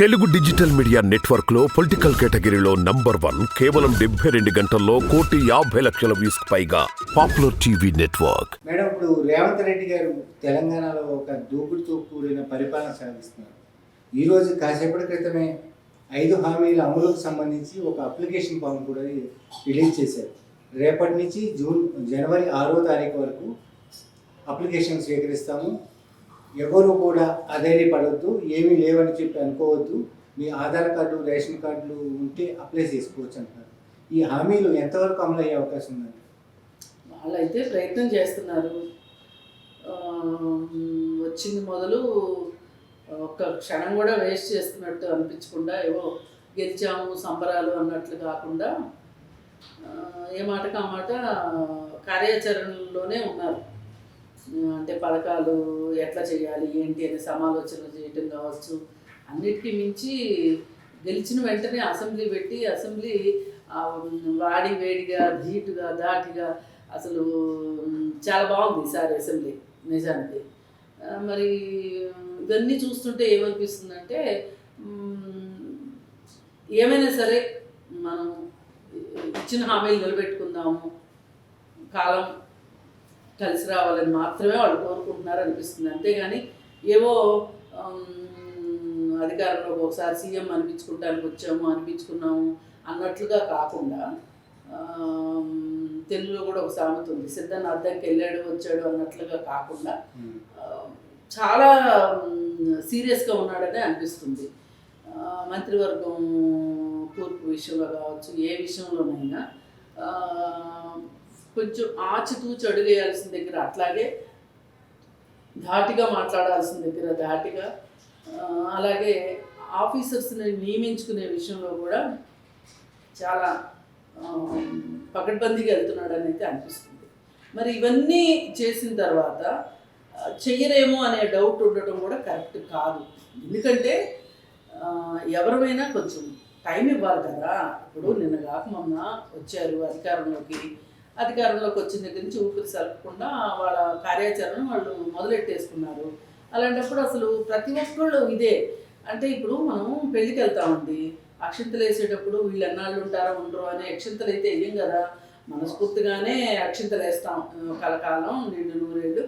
Telugu digital media నెట్వర్క్లో political కేటగిరీలో number one కేవలం డెబ్బై రెండు గంటల్లో కోటి యాభై లక్షల వ్యూస్ పైగా పాపులర్ టీవీ నెట్వర్క్. మేడం ఇప్పుడు రేవంత్ రెడ్డి గారు తెలంగాణలో ఒక దూకుడుతో కూడిన పరిపాలన సాగిస్తున్నారు. ఈరోజు కాసేపటి క్రితమే ఐదు హామీల అమలుకు సంబంధించి ఒక అప్లికేషన్ ఫామ్ కూడా రిలీజ్ చేశారు. రేపటి నుంచి జూన్ జనవరి ఆరో తారీఖు వరకు అప్లికేషన్ స్వీకరిస్తాము. ఎవరు కూడా అధైర్యపడవద్దు ఏమీ లేవని చెప్పి అనుకోవద్దు. మీ ఆధార్ కార్డు రేషన్ కార్డులు ఉంటే అప్లై చేసుకోవచ్చు అంటారు. ఈ హామీలు ఎంతవరకు అమలు అయ్యే అవకాశం ఉందండి వాళ్ళైతే ప్రయత్నం చేస్తున్నారు. వచ్చింది మొదలు ఒక్క క్షణం కూడా వేస్ట్ చేస్తున్నట్టు అనిపించకుండా ఏవో గెలిచాము సంబరాలు అన్నట్లు కాకుండా ఏ మాటకు ఆ మాట కార్యాచరణలోనే ఉన్నారు. అంటే పథకాలు ఎట్లా చేయాలి ఏంటి అని సమాలోచనలు చేయటం కావచ్చు. అన్నిటికీ మించి గెలిచిన వెంటనే అసెంబ్లీ పెట్టి అసెంబ్లీ వాడి వేడిగా ధీటుగా ధాటిగా అసలు చాలా బాగుంది ఈసారి అసెంబ్లీ నిజానికి. మరి ఇవన్నీ చూస్తుంటే ఏమనిపిస్తుందంటే ఏమైనా సరే మనం ఇచ్చిన హామీలు నిలబెట్టుకుందాము. కాలం కలిసి రావాలని మాత్రమే వాళ్ళు కోరుకుంటున్నారు అనిపిస్తుంది. అంతేగాని ఏవో ఉమ్, అధికారంలోకి ఒకసారి సీఎం అనిపించుకుంటానికి వచ్చాము అనిపించుకున్నాము అన్నట్లుగా కాకుండా తెలుగులో కూడా ఒక సామెత ఉంది. సిద్ధన్న అద్దంకి వెళ్ళాడు వచ్చాడు అన్నట్లుగా కాకుండా చాలా సీరియస్గా ఉన్నాడని అనిపిస్తుంది. మంత్రివర్గం కూర్పు విషయంలో కావచ్చు ఏ విషయంలోనైనా కొంచెం ఆచితూచి అడుగేయాల్సిన దగ్గర అట్లాగే ధాటిగా మాట్లాడాల్సిన దగ్గర ధాటిగా అలాగే ఆఫీసర్స్ని నియమించుకునే విషయంలో కూడా చాలా పకడ్బందీగా వెళ్తున్నాడని అయితే అనిపిస్తుంది. మరి ఇవన్నీ చేసిన తర్వాత చెయ్యరేమో అనే డౌట్ ఉండటం కూడా కరెక్ట్ కాదు. ఎందుకంటే ఆ, ఎవరిమైనా కొంచెం టైం ఇవ్వాలి కదా. ఇప్పుడు నిన్న కాక మొన్న వచ్చారు అధికారంలోకి. అధికారంలోకి వచ్చిన దగ్గర నుంచి ఊపిరి సలపకుండా వాళ్ళ కార్యాచరణ వాళ్ళు మొదలెట్టేసుకున్నారు. అలాంటప్పుడు అసలు ప్రతి ఒక్కళ్ళు ఇదే. అంటే ఇప్పుడు మనం పెళ్ళికి వెళ్తామండి అక్షింతలు వేసేటప్పుడు వీళ్ళు ఎన్నాళ్ళు ఉంటారో ఉండరు అనే అక్షింతలు అయితే వేయం కదా. మనస్ఫూర్తిగానే అక్షింతలు వేస్తాం కలకాలం నిండు నూరేళ్ళు.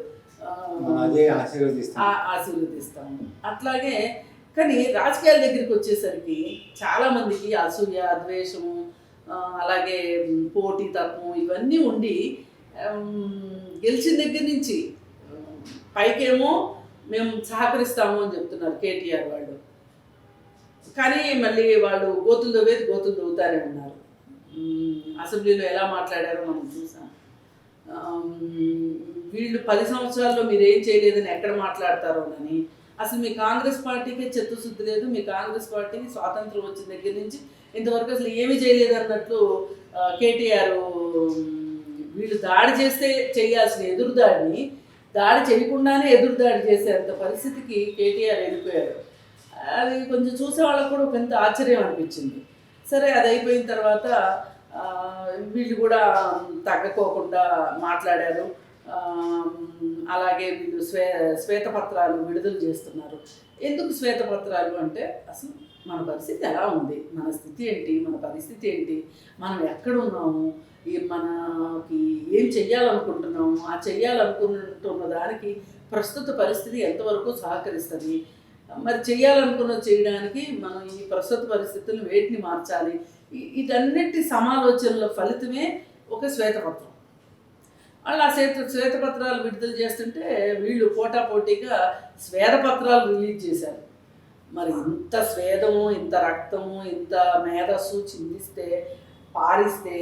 ఆశీర్వదిస్తాము అట్లాగే కానీ రాజకీయాల దగ్గరికి వచ్చేసరికి చాలా మందికి అసూయ ద్వేషము అలాగే పోటీ తత్వం ఇవన్నీ ఉండి గెలిచిన దగ్గర నుంచి పైకేమో మేము సహకరిస్తాము అని చెప్తున్నారు కేటీఆర్ వాళ్ళు. కానీ మళ్ళీ వాళ్ళు గోతులు దవ్వేది గోతులు దవ్వుతారే ఉన్నారు. అసెంబ్లీలో ఎలా మాట్లాడారో మనం చూసాం. వీళ్ళు పది సంవత్సరాల్లో మీరు ఏం చేయలేదని ఎక్కడ మాట్లాడతారోనని అసలు మీ కాంగ్రెస్ పార్టీకే చిత్తశుద్ధి లేదు మీ కాంగ్రెస్ పార్టీకి స్వాతంత్రం వచ్చిన దగ్గర నుంచి ఇంతవరకు అసలు ఏమీ చేయలేదు అన్నట్లు కేటీఆర్ వీళ్ళు దాడి చేస్తే చేయాల్సిన ఎదురుదాడిని దాడి చేయకుండానే ఎదురుదాడి చేసేంత పరిస్థితికి కేటీఆర్ వెళ్ళిపోయారు. అది కొంచెం చూసే వాళ్ళకు కూడా కొంత ఆశ్చర్యం అనిపించింది. సరే అది అయిపోయిన తర్వాత వీళ్ళు కూడా తగ్గకోకుండా మాట్లాడారు. అలాగే వీళ్ళు శ్వే శ్వేతపత్రాలు విడుదల చేస్తున్నారు. ఎందుకు శ్వేతపత్రాలు అంటే అసలు మన పరిస్థితి ఎలా ఉంది? మన స్థితి ఏంటి? మన పరిస్థితి ఏంటి? మనం ఎక్కడ ఉన్నాము? ఈ మనకి ఏం చెయ్యాలనుకుంటున్నాము? ఆ చెయ్యాలనుకుంటున్న దానికి ప్రస్తుత పరిస్థితి ఎంతవరకు సహకరిస్తుంది? మరి చేయాలనుకున్న చేయడానికి మనం ఈ ప్రస్తుత పరిస్థితులను వేటిని మార్చాలి? ఈ- సమాలోచనల ఫలితమే ఒక శ్వేతపత్రం. వాళ్ళు ఆ శ్వేత శ్వేతపత్రాలు విడుదల చేస్తుంటే వీళ్ళు పోటాపోటీగా శ్వేతపత్రాలు రిలీజ్ చేశారు. మరి ఇంత స్వేదము ఇంత రక్తము ఇంత మేధస్సు చిందిస్తే పారిస్తే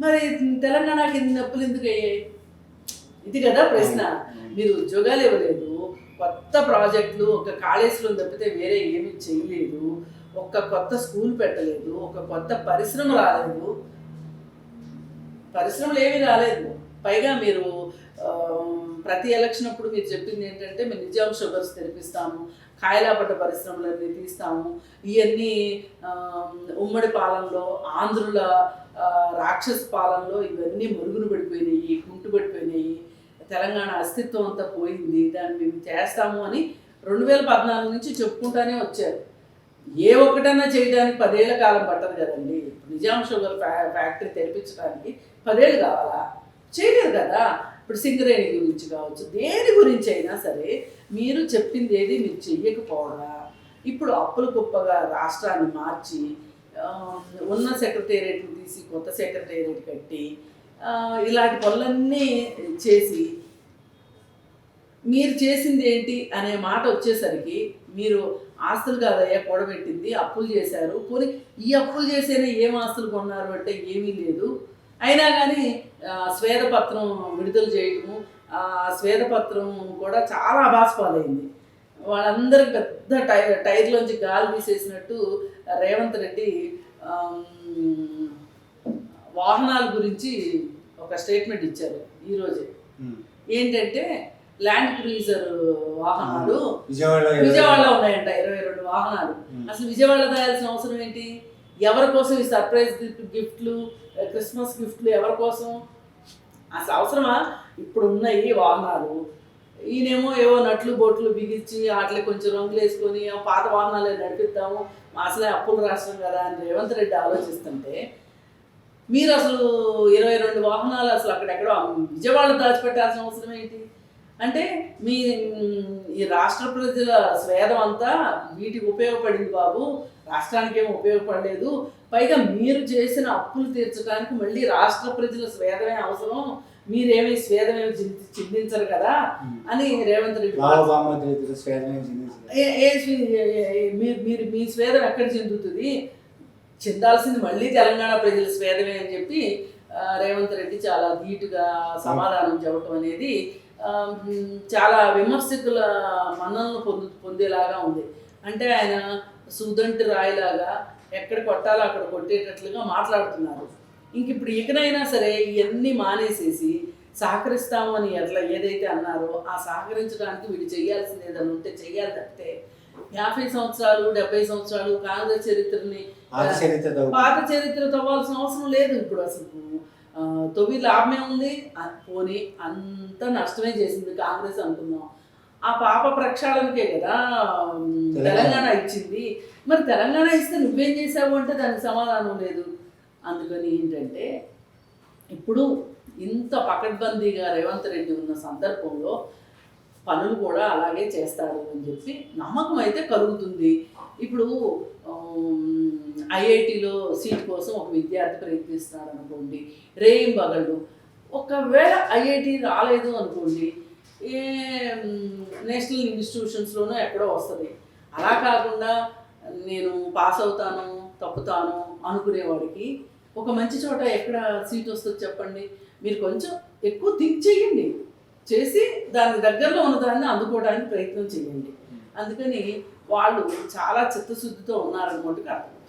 మరి తెలంగాణకి ఇన్ని నొప్పులు ఎందుకు అయ్యాయి? ఇది కదా ప్రశ్న. మీరు ఉద్యోగాలు ఇవ్వలేదు కొత్త ప్రాజెక్టులు ఒక కాళేశ్వరం తప్పితే వేరే ఏమీ చేయలేదు ఒక్క కొత్త స్కూల్ పెట్టలేదు ఒక కొత్త పరిశ్రమ రాలేదు. పరిశ్రమలు ఏమీ రాలేదు. పైగా మీరు ప్రతి ఎలక్షన్ అప్పుడు మీరు చెప్పింది ఏంటంటే మేము నిజాం షుగర్స్ తెరిపిస్తాము కాయలాపడ్డ పరిశ్రమలన్నీ తీస్తాము ఇవన్నీ ఉమ్మడి పాలనలో ఆంధ్రుల రాక్షస పాలనలో ఇవన్నీ మరుగున పడిపోయినాయి కుంటు పడిపోయినాయి తెలంగాణ అస్తిత్వం అంతా పోయింది దాన్ని మేము చేస్తాము అని రెండు వేల పద్నాలుగు నుంచి చెప్పుకుంటానే వచ్చారు. ఏ ఒక్కటన్నా చేయడానికి పదేళ్ళ కాలం పట్టదు కదండి. నిజాం షుగర్ ఫ్యా- ఫ్యాక్టరీ తెరిపించడానికి పదేళ్ళు కావాలా? చేయలేదు కదా. ఇప్పుడు సింగరేణి గురించి కావచ్చు దేని గురించి అయినా సరే మీరు చెప్పింది ఏది మీరు చెయ్యకపోవడా. ఇప్పుడు అప్పుల కుప్పగా రాష్ట్రాన్ని మార్చి ఉన్న సెక్రటేరియట్ని తీసి కొత్త సెక్రటేరియట్ కట్టి ఇలాంటి పనులన్నీ చేసి మీరు చేసింది ఏంటి అనే మాట వచ్చేసరికి మీరు ఆస్తులు కాదయ్యా కూడబెట్టింది అప్పులు చేశారు. పోనీ ఈ అప్పులు చేసేనే ఏం ఆస్తులు కొన్నారు అంటే ఏమీ లేదు. అయినా కానీ ఆ, శ్వేతపత్రం విడుదల చేయటము ఆ శ్వేతపత్రం కూడా చాలా అభాస్పాలైంది వాళ్ళందరూ పెద్ద టైర్ టైర్లోంచి గాలి తీసేసినట్టు రేవంత్ రెడ్డి వాహనాల గురించి ఒక స్టేట్మెంట్ ఇచ్చారు ఈరోజే. ఏంటంటే ల్యాండ్ క్రూజర్ వాహనాలు విజయవాడలో ఉన్నాయంట ఇరవై రెండు వాహనాలు. అసలు విజయవాడలో తయాల్సిన అవసరం ఏంటి? ఎవరి కోసం ఈ సర్ప్రైజ్ గిఫ్ట్లు క్రిస్మస్ గిఫ్ట్లు ఎవరి కోసం? అసలు అవసరమా? ఇప్పుడు ఉన్నాయి వాహనాలు. ఈయనేమో ఏవో నట్లు బొట్లు బిగించి వాటిలో కొంచెం రంగులు వేసుకొని పాత పాత వాహనాలే నడిపిద్దాము అసలే అప్పుల రాష్ట్రం కదా అని రేవంత్ రెడ్డి ఆలోచిస్తుంటే మీరు అసలు ఇరవై రెండు వాహనాలు అసలు అక్కడెక్కడో విజయవాడ దాచిపెట్టాల్సిన అవసరం ఏంటి? అంటే మీ ఈ రాష్ట్ర ప్రజల స్వేదం అంతా వీటికి ఉపయోగపడింది బాబు. రాష్ట్రానికి ఏం ఉపయోగపడలేదు. పైగా మీరు చేసిన అప్పులు తీర్చడానికి మళ్ళీ రాష్ట్ర ప్రజల స్వేదమే అవసరం. మీరేమీ స్వేదమేమి చింది- చిందించరు కదా అని రేవంత్ రెడ్డి మీరు మీ స్వేదం ఎక్కడ చెందుతుంది? చెందాల్సింది మళ్ళీ తెలంగాణ ప్రజల స్వేదమే అని చెప్పి రేవంత్ రెడ్డి చాలా ధీటుగా సమాధానం చెప్పడం అనేది చాలా విమర్శకుల మన్నలను పొందు పొందేలాగా ఉంది. అంటే ఆయన సుదంటి రాయిలాగా ఎక్కడ కొట్టాలో అక్కడ కొట్టేటట్లుగా మాట్లాడుతున్నారు. ఇంక ఇప్పుడు ఇకనైనా సరే ఇవన్నీ మానేసేసి సహకరిస్తాము అని ఎట్లా ఏదైతే అన్నారో ఆ సహకరించడానికి వీడు చేయాల్సింది ఏదైనా ఉంటే చెయ్యాలి తప్పితే యాభై సంవత్సరాలు డెబ్బై సంవత్సరాలు కాంగ్రెస్ చరిత్రని. పాత చరిత్ర తవ్వాల్సిన అవసరం లేదు ఇప్పుడు అసలు. ఆ, తొవ్వి లాభమే ఉంది. పోనీ అంత నష్టమే చేసింది కాంగ్రెస్ అనుకుందాం. ఆ పాప ప్రక్షాళనకే కదా. తెలంగాణ. ఇచ్చింది. మరి తెలంగాణ ఇస్తే నువ్వేం చేసావు అంటే దానికి సమాధానం లేదు. అందుకని ఏంటంటే ఇప్పుడు ఇంత పకడ్బందీగా రేవంత్ రెడ్డి ఉన్న సందర్భంలో పనులు కూడా అలాగే చేస్తారు అని చెప్పి నమ్మకం అయితే కలుగుతుంది. ఇప్పుడు ఐఐటిలో సీట్ కోసం ఒక విద్యార్థి ప్రయత్నిస్తున్నాడు అనుకోండి రేయిం బగళ్ళు. ఒకవేళ ఐఐటి రాలేదు అనుకోండి ఏ నేషనల్ ఇన్స్టిట్యూషన్స్లోనూ ఎక్కడో వస్తుంది. అలా కాకుండా నేను పాస్ అవుతాను తప్పుతాను అనుకునేవాడికి ఒక మంచి చోట ఎక్కడ సీట్ వస్తుంది చెప్పండి? మీరు కొంచెం ఎక్కువ థింక్ చేయండి చేసి దానికి దగ్గరలో ఉన్నదాన్ని అందుకోవడానికి ప్రయత్నం చేయండి. అందుకని వాళ్ళు చాలా చిత్తశుద్ధితో ఉన్నారన్నమాట అర్థం